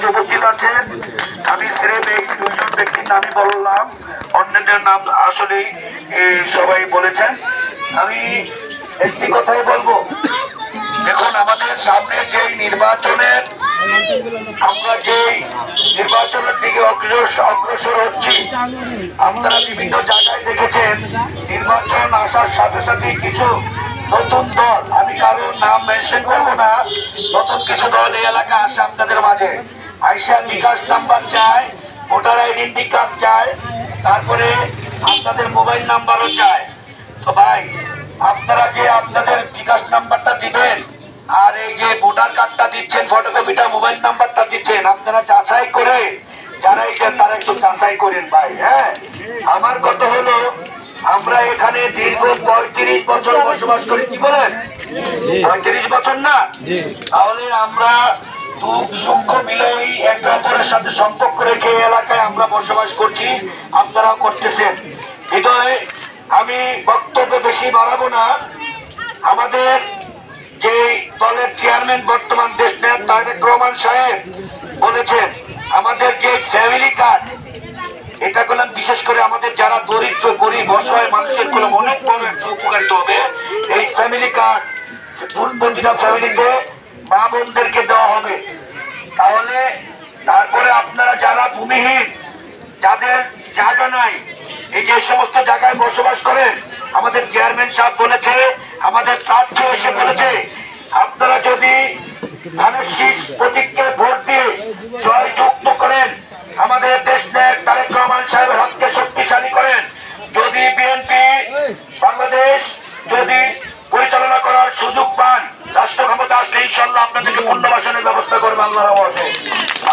মাঝে উপস্থিত আছেন। আমি স্রেফ দুজন ব্যক্তির নামই বললাম। অন্যদের নাম আসলেই এ, সবাই বলেছেন। আমি একটি কথাই বলব। দেখুন আমাদের সামনে যে নির্বাচনের আমরা যে নির্বাচনের দিকে অগ্রসর হচ্ছি আপনারা বিভিন্ন জায়গায় দেখেছেন নির্বাচন আসার সাথে সাথে কিছু নতুন দল আমি কারোর নাম মেনশন করব না নতুন কিছু দল এই এলাকা আসে আপনাদের মাঝে। আইসা বিকাশ নাম্বার চায় ভোটার আইডেন্টি কার্ড চায় তারপরে আপনাদের মোবাইল নাম্বারও চায়। তো ভাই আপনারা যে আপনাদের বিকাশ নাম্বারটা দিবেন আর এই যে ভোটার কার্ডটা দিচ্ছেন ফটোকপিটা মোবাইল নাম্বারটা দিচ্ছেন আপনারা যাচাই করে যারা এটা তারা একটু যাচাই করেন ভাই হ্যাঁ? আমার কথা হলো আমরা এখানে দীর্ঘ পঁয়ত্রিশ বছর বসবাস করি কি বলেন? পঁয়ত্রিশ বছর না? তাহলে আমরা দুঃখ সুখ সাথে সম্পর্ক রেখে এলাকায় আমরা বসবাস করছি করতেছেন। আমি বক্তব্য বেশি বাড়াবো না। আমাদের যে দলের চেয়ারম্যান, বর্তমান দেশ রহমান সাহেব বলেছেন, আমাদের যে ফ্যামিলি কার্ড, এটা করলাম বিশেষ করে আমাদের যারা দরিদ্র, গরিব, অসহায় মানুষের করলাম অনেক বড় একটা উপকারিত হবে। এই ফ্যামিলি কার্ড প্রতিটা ফ্যামিলিতে মা বোনদেরকে দেওয়া হবে। তাহলে তারপরে আপনারা যারা ভূমিহীন, যাদের জায়গা নাই, এই যে সমস্ত জায়গায় বসবাস করেন, আমাদের চেয়ারম্যান সাহেব বলেছে, আমাদের প্রার্থী এসে বলেছে, আপনারা যদি ধানের শীষ প্রতীককে ভোট দিয়ে জয়যুক্ত করেন, আমাদের দেশ ইনশাল্লাহ আপনাদেরকে পুনর্বাসনের ব্যবস্থা করবে আল্লাহ